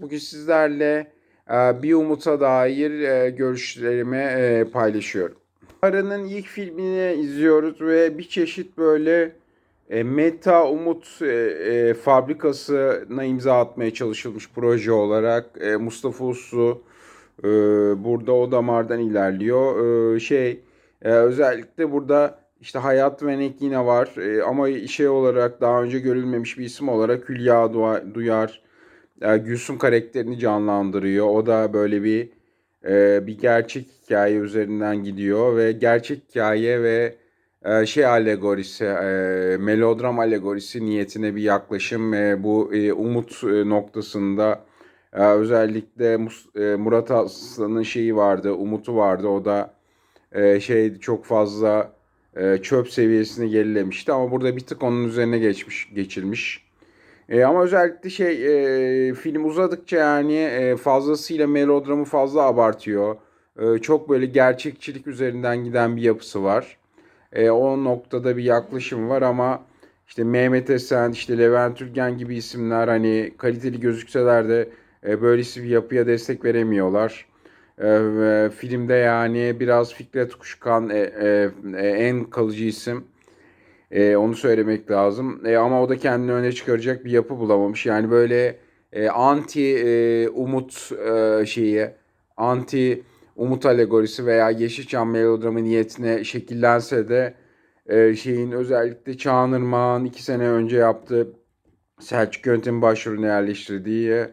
Bugün sizlerle e, bir umuta dair e, görüşlerimi e, paylaşıyorum. Ara'nın ilk filmini izliyoruz ve bir çeşit böyle meta umut fabrikasına imza atmaya çalışılmış proje olarak Mustafa Uslu burada o damardan ilerliyor. Şey özellikle burada işte Hayat Venek yine var ama şey olarak daha önce görülmemiş bir isim olarak Hülya Duyar Gülsüm karakterini canlandırıyor. O da böyle bir e, bir gerçek hikaye üzerinden gidiyor ve gerçek hikaye ve e, şey alegorisi, e, melodram alegorisi niyetine bir yaklaşım. E, bu umut noktasında özellikle Murat Aslan'ın şeyi vardı, umutu vardı. O da şey çok fazla çöp seviyesini gerilemişti ama burada bir tık onun üzerine geçmiş, geçilmiş. E, ama özellikle şey e, film uzadıkça yani e, fazlasıyla melodramı fazla abartıyor. E, çok böyle gerçekçilik üzerinden giden bir yapısı var. E, o noktada bir yaklaşım var ama işte Mehmet Esen, işte Levent Ülgen gibi isimler hani kaliteli gözükseler de e, böylesi bir yapıya destek veremiyorlar. E, ve filmde yani biraz Fikret Kuşkan e, e, e, en kalıcı isim. E, onu söylemek lazım. E, ama o da kendini öne çıkaracak bir yapı bulamamış. Yani böyle e, anti e, umut e, şeyi, anti umut alegorisi veya Yeşilçam melodramı niyetine şekillense de e, şeyin özellikle Çağınırmak'ın iki sene önce yaptığı Selçuk Yöntem'in başrolünü yerleştirdiği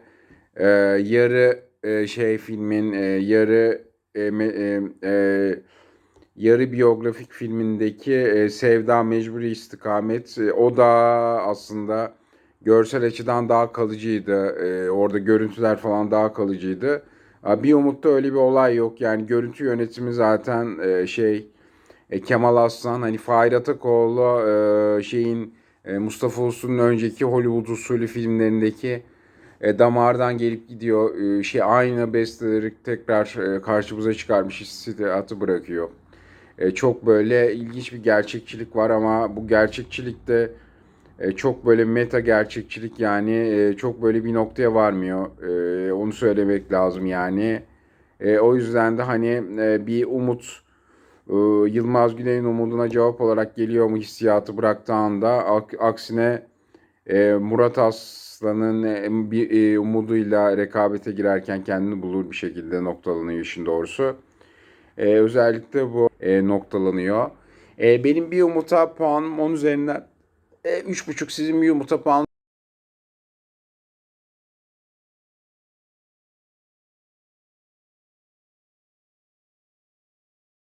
e, yarı e, şey filmin e, yarı e, e, e, yarı biyografik filmindeki e, Sevda Mecburi İstikamet e, o da aslında görsel açıdan daha kalıcıydı. E, orada görüntüler falan daha kalıcıydı. A, Bir Umut'ta öyle bir olay yok. Yani görüntü yönetimi zaten e, şey e, Kemal Aslan hani Fahir Atakoğlu e, şeyin e, Mustafa Uslu'nun önceki Hollywood usulü filmlerindeki e, damardan gelip gidiyor. E, şey aynı besteleri tekrar e, karşımıza çıkarmış hissiyatı bırakıyor. E, çok böyle ilginç bir gerçekçilik var ama bu gerçekçilikte e, çok böyle meta gerçekçilik yani e, çok böyle bir noktaya varmıyor. E, onu söylemek lazım yani. E, o yüzden de hani e, bir umut e, Yılmaz Güney'in umuduna cevap olarak geliyor mu hissiyatı bıraktığı anda ak- aksine e, Murat Aslan'ın e, bir e, umuduyla rekabete girerken kendini bulur bir şekilde noktalanıyor işin doğrusu. E, özellikle bu e, noktalanıyor. E, benim bir umuta puanım 10 üzerinden e, 3.5 sizin bir umuta puan